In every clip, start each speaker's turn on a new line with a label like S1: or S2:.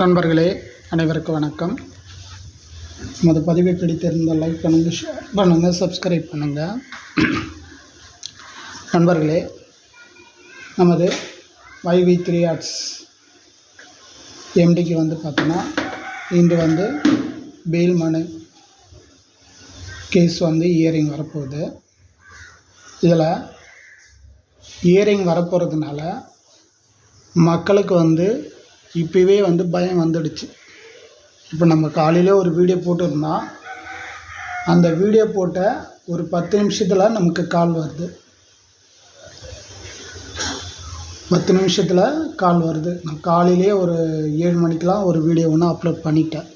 S1: நண்பர்களே அனைவருக்கும் வணக்கம். நமது பதிவை பிடித்திருந்தால் லைக் பண்ணுங்கள் ஷேர் பண்ணுங்கள் சப்ஸ்கிரைப் பண்ணுங்கள் நண்பர்களே நமது வைவி த்ரீ ஆர்ட்ஸ் எம்டிக்கு வந்து பார்த்தோன்னா இன்று வந்து பெயில் மனு கேஸ் வந்து இயரிங் வரப்போகுது. இதில் இயரிங் வரப்போகிறதுனால மக்களுக்கு வந்து இப்போவே வந்து பயம் வந்துடுச்சு. இப்போ நம்ம காலையில் ஒரு வீடியோ போட்டிருந்தோம் அந்த வீடியோ போட்ட ஒரு பத்து நிமிஷத்தில் நமக்கு கால் வருது. பத்து நிமிஷத்தில் கால் வருது. நான் காலையிலே ஒரு ஏழு மணிக்கெலாம் ஒரு வீடியோ ஒன்று அப்லோட் பண்ணிட்டேன்.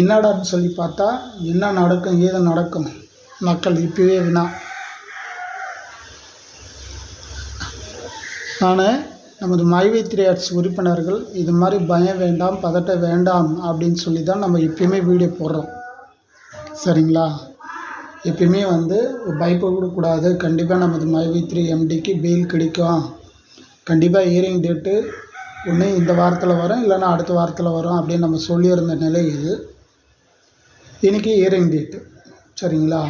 S1: என்னடான்னு சொல்லி பார்த்தா என்ன நடக்கும் ஏது நடக்கும்? மக்கள் இப்போவே வினா. நான் நமது மைவை த்ரீ ஆர்ட்ஸ் உறுப்பினர்கள் இது மாதிரி பயம் வேண்டாம் பதட்ட வேண்டாம் அப்படின்னு சொல்லி தான் நம்ம எப்பயுமே வீடியோ போடுறோம். சரிங்களா? எப்பயுமே வந்து பயப்படக்கூடாது கண்டிப்பாக நமது மைவை த்ரீ எம்டிக்கு பெயில் கிடைக்கும். கண்டிப்பாக இயரிங் டேட்டு ஒன்று இந்த வாரத்தில் வரும் இல்லைன்னா அடுத்த வாரத்தில் வரும் அப்படின்னு நம்ம சொல்லியிருந்த நிலை இது இன்றைக்கி இயரிங் டேட்டு சரிங்களா?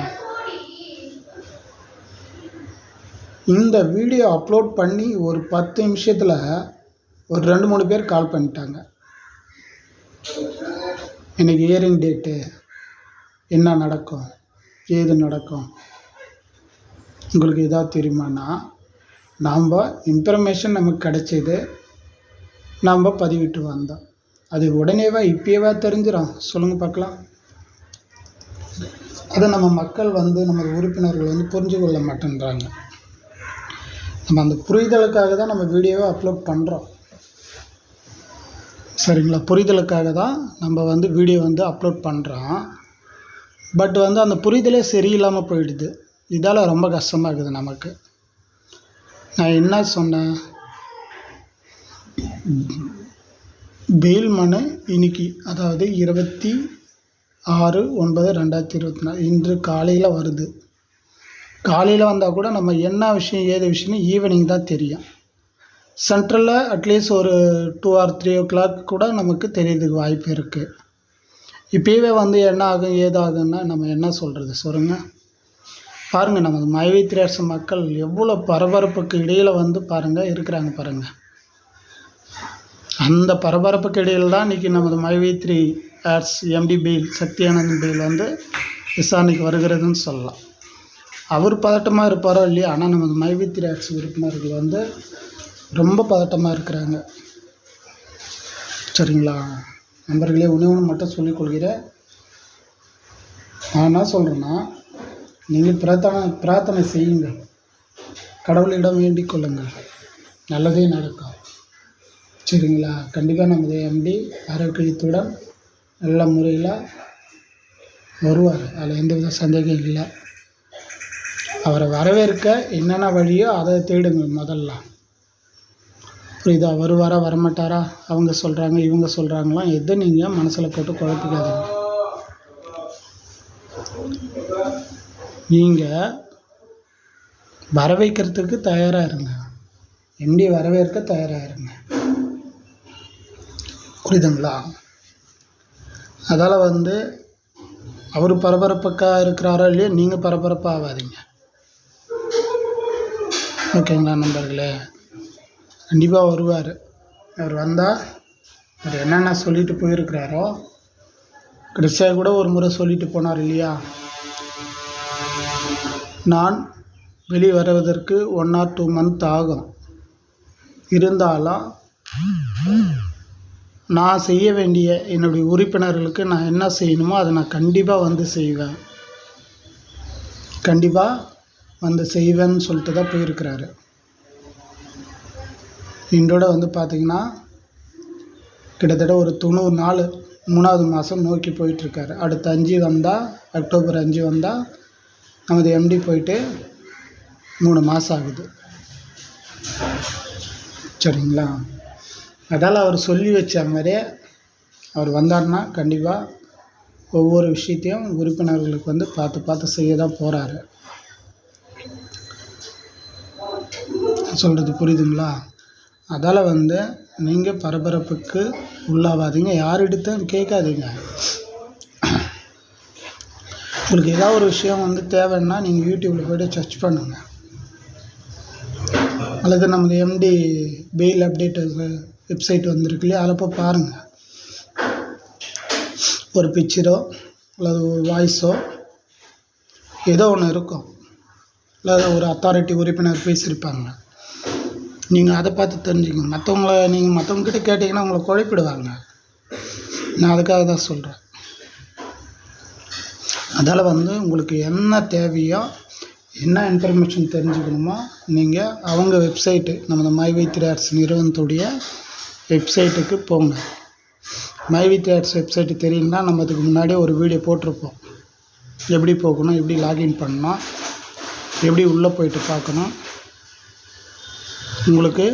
S1: இந்த வீடியோ அப்லோட் பண்ணி ஒரு பத்து நிமிஷத்தில் ஒரு ரெண்டு மூணு பேர் கால் பண்ணிட்டாங்க. எனக்கு இயரிங் டேட்டு என்ன நடக்கும் ஏது நடக்கும் உங்களுக்கு எதாவது தெரியுமானா நாம் இன்ஃபர்மேஷன் நமக்கு கிடச்சிது நாம் பதிவிட்டு வந்தோம். அது உடனேவா இப்பயேவா தெரிஞ்சிடும் சொல்லுங்கள் பார்க்கலாம். அதை நம்ம மக்கள் வந்து நமது உறுப்பினர்கள் வந்து புரிஞ்சு கொள்ள மாட்டேன்றாங்க. நம்ம அந்த புரிதலுக்காக தான் நம்ம வீடியோவை அப்லோட் பண்ணுறோம் சரிங்களா? புரிதலுக்காக தான் நம்ம வந்து வீடியோ வந்து அப்லோட் பண்ணுறோம் பட் வந்து அந்த புரிதலே சரியில்லாமல் போயிடுது. இதால் ரொம்ப கஷ்டமாக இருக்குது நமக்கு. நான் என்ன சொன்னேன்? பெயில் மனு இன்னைக்கு அதாவது இருபத்தி ஆறு ஒன்பது ரெண்டாயிரத்தி இருபத்தி நாலு இன்று காலையில் வருது. காலையில் வந்தால் கூட நம்ம என்ன விஷயம் ஏது விஷயம்னு ஈவினிங் தான் தெரியும். சென்ட்ரலில் அட்லீஸ்ட் ஒரு two or three o'clock கூட நமக்கு தெரியறதுக்கு வாய்ப்பு இருக்குது இப்போவே வந்து என்ன ஆகும் ஏதாகுன்னா நம்ம என்ன சொல்கிறது சொல்லுங்கள் பாருங்கள் நமது மைவி திரேச மக்கள் எவ்வளோ பரபரப்புக்கு இடையில் வந்து பாருங்கள் இருக்கிறாங்க பாருங்கள் அந்த பரபரப்புக்கு இடையில் தான் இன்றைக்கி நமது Mythri three arts MD bail Sakthiyanand bail வந்து விசாரணைக்கு வருகிறதுன்னு சொல்லலாம். அவர் பதட்டமாக இருப்பாரோ இல்லையா ஆனால் நமது மைவித்திரி ஆட்சி உறுப்பினர்கள் வந்து ரொம்ப பதட்டமாக இருக்கிறாங்க. சரிங்களா? நண்பர்களே ஒன்று ஒன்று மட்டும் சொல்லிக்கொள்கிறேன் நான் என்ன சொல்கிறேன்னா நீங்கள் பிரார்த்தனை பிரார்த்தனை செய்யுங்கள். கடவுளிடம் வேண்டிக் கொள்ளுங்கள். நல்லதே நடக்கும். சரிங்களா? கண்டிப்பாக நமது எம்டி ஆரோக்கியத்துடன் நல்ல முறையில் வருவார். அதில் எந்தவித சந்தேகம் இல்லை. அவரை வரவேற்க என்னென்ன வழியோ அதை தேடுங்கள் முதல்ல. புரியுதா? வருவாரா வரமாட்டாரா? அவங்க சொல்கிறாங்க இவங்க சொல்கிறாங்களாம் எதை நீங்கள் மனசில் போட்டு குழப்பிக்காதீங்க. நீங்கள் வர வைக்கிறதுக்கு தயாராக இருங்க. எம்டி வரவேற்க தயாராக இருங்க. புரியுதுங்களா? அதால் வந்து அவர் பரபரப்புக்காக இருக்கிறாரோ இல்லையோ நீங்கள் பரபரப்பாக ஆகாதீங்க ஓகேங்களா நண்பர்களே? கண்டிப்பாக வருவார். அவர் வந்தால் அவர் என்னென்ன சொல்லிட்டு போயிருக்கிறாரோ கடைசியாக கூட ஒரு முறை சொல்லிட்டு போனார் இல்லையா? நான் வெளி வருவதற்கு ஒன் ஆர் டூ மந்த் ஆகும். இருந்தாலும் நான் செய்ய வேண்டிய என்னுடைய உறுப்பினர்களுக்கு நான் என்ன செய்யணுமோ அதை நான் கண்டிப்பாக வந்து செய்வேன். கண்டிப்பாக வந்து செய்வேன்னு சொல்லிட்டு தான் போயிருக்கிறாரு. இன்றோட வந்து பார்த்திங்கன்னா கிட்டத்தட்ட ஒரு தொண்ணூறு நாள் மூணாவது மாதம் நோக்கி போயிட்டுருக்காரு. அடுத்த அஞ்சு வந்தால் அக்டோபர் அஞ்சு வந்தால் நமது எம்டி போயிட்டு மூணு மாதம் ஆகுது. சரிங்களா? அதால் அவர் சொல்லி வச்ச மாதிரியே அவர் வந்தார்னா கண்டிப்பாக ஒவ்வொரு விஷயத்தையும் உறுப்பினர்களுக்கு வந்து பார்த்து பார்த்து செய்ய தான் போகிறாரு சொல்கிறது புரியுதுங்களா? அதால் வந்து நீங்கள் பரபரப்புக்கு உள்ளாகாதீங்க யாரிடத்தும் கேட்காதீங்க. உங்களுக்கு ஏதாவது ஒரு விஷயம் வந்து தேவைன்னா நீங்கள் யூடியூப்பில் போய்ட்டு சர்ச் பண்ணுங்கள் அல்லது நமது எம்டி பெயில் அப்டேட் வெப்சைட் வந்திருக்கு இல்லையா? அதில் போய் பாருங்கள் ஒரு பிக்சரோ அல்லது ஒரு வாய்ஸோ ஏதோ ஒன்று இருக்கும். அல்லது ஒரு அத்தாரிட்டி உறுப்பினர் பேசியிருப்பாங்க. நீங்கள் அதை பார்த்து தெரிஞ்சுக்கணும் மற்றவங்கள நீங்கள் மற்றவங்கக்கிட்ட கேட்டிங்கன்னா உங்களை குழப்பிடுவாங்க. நான் அதுக்காக தான் சொல்கிறேன் அதால் வந்து உங்களுக்கு என்ன தேவையோ என்ன இன்ஃபர்மேஷன் தெரிஞ்சுக்கணுமோ நீங்கள் அவங்க வெப்சைட்டு நமது மைவை த்ரேட்ஸ் நிறுவனத்துடைய வெப்சைட்டுக்கு போங்க. மைவி த்ரேட்ஸ் வெப்சைட்டு தெரியும்னா நம்ம அதுக்கு முன்னாடியே ஒரு வீடியோ போட்டிருப்போம். எப்படி போகணும் எப்படி லாகின் பண்ணணும் எப்படி உள்ளே போயிட்டு பார்க்கணும் உங்களுக்கு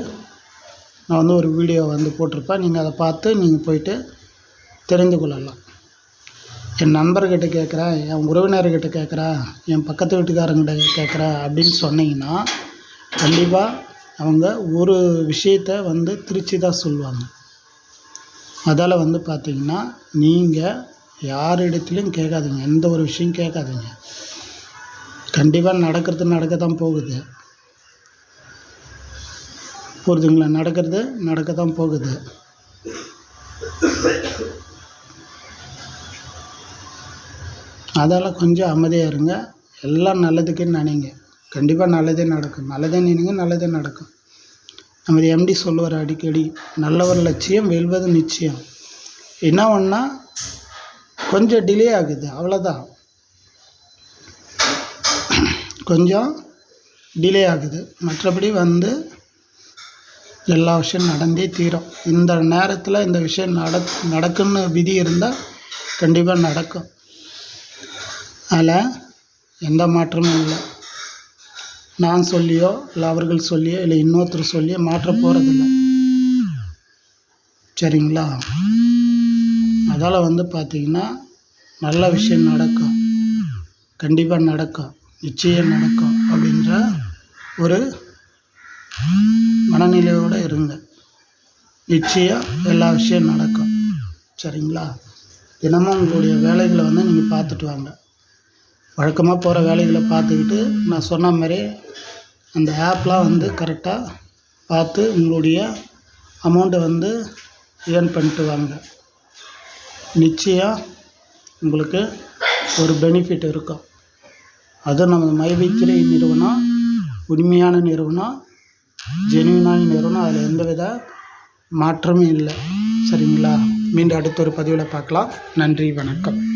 S1: நான் வந்து ஒரு வீடியோ வந்து போட்டிருப்பேன். நீங்கள் அதை பார்த்து நீங்கள் போயிட்டு தெரிந்து கொள்ளலாம். என் நண்பர்கிட்ட கேட்குறேன் என் உறவினர்கிட்ட கேட்குறேன் என் பக்கத்து வீட்டுக்காரங்கிட்ட கேட்குறேன் அப்படின்னு சொன்னீங்கன்னா கண்டிப்பாக அவங்க ஒரு விஷயத்த வந்து திருச்சி தான் சொல்லுவாங்க. அதால் வந்து பார்த்தீங்கன்னா நீங்கள் யாரிடத்துலையும் கேட்காதீங்க. எந்த ஒரு விஷயம் கேட்காதீங்க. கண்டிப்பாக நடக்கிறது நடக்க தான் போகுது. புரிதுங்களா நடக்கிறது நடக்க தான் போகுது. அதால் கொஞ்சம் அமைதியாக இருங்க. எல்லாம் நல்லதுக்குன்னு நினைங்க. கண்டிப்பாக நல்லதே நடக்கும். நல்லதே நினைங்க நல்லதே நடக்கும். நமது எம்டி சொல்லுவார் அடிக்கடி நல்லவர் லட்சியம் வெல்வது நிச்சயம். என்ன ஒன்றா கொஞ்சம் டிலே ஆகுது அவ்வளோதான் கொஞ்சம் டிலே ஆகுது. மற்றபடி வந்து எல்லா விஷயம் நடந்தே தீரும். இந்த நேரத்தில் இந்த விஷயம் நட நடக்குன்னு விதி இருந்தால் கண்டிப்பாக நடக்கும். அதில் எந்த மாற்றமும் இல்லை. நான் சொல்லியோ இல்லை அவர்கள் சொல்லியோ இல்லை இன்னொருத்தர் சொல்லியோ மாற்ற போகிறதில்ல சரிங்களா? அதால் வந்து பார்த்திங்கன்னா நல்ல விஷயம் நடக்கும். கண்டிப்பாக நடக்கும். நிச்சயம் நடக்கும் அப்படின்ற ஒரு மனநிலையோடு இருங்க. நிச்சயம் எல்லா விஷயம் நடக்கும். சரிங்களா? தினமும் உங்களுடைய வேலைகளை வந்து நீங்கள் பார்த்துட்டு வாங்க. வழக்கமாக போகிற வேலைகளை பார்த்துக்கிட்டு நான் சொன்ன மாதிரி அந்த ஆப்லாம் வந்து கரெக்டாக பார்த்து உங்களுடைய அமௌண்ட்டை வந்து ஏர்ன் பண்ணிட்டு வாங்க. நிச்சயம் உங்களுக்கு ஒரு பெனிஃபிட் இருக்கும். அதுவும் நமது மைவித்திரை நிறுவனம் உண்மையான நிறுவனம் ஜெனுவினாக நிறுவனம் அதில் எந்தவித மாற்றமும் இல்லை. சரிங்களா? மீண்டும் அடுத்த ஒரு பதிவில் பார்க்கலாம். நன்றி வணக்கம்.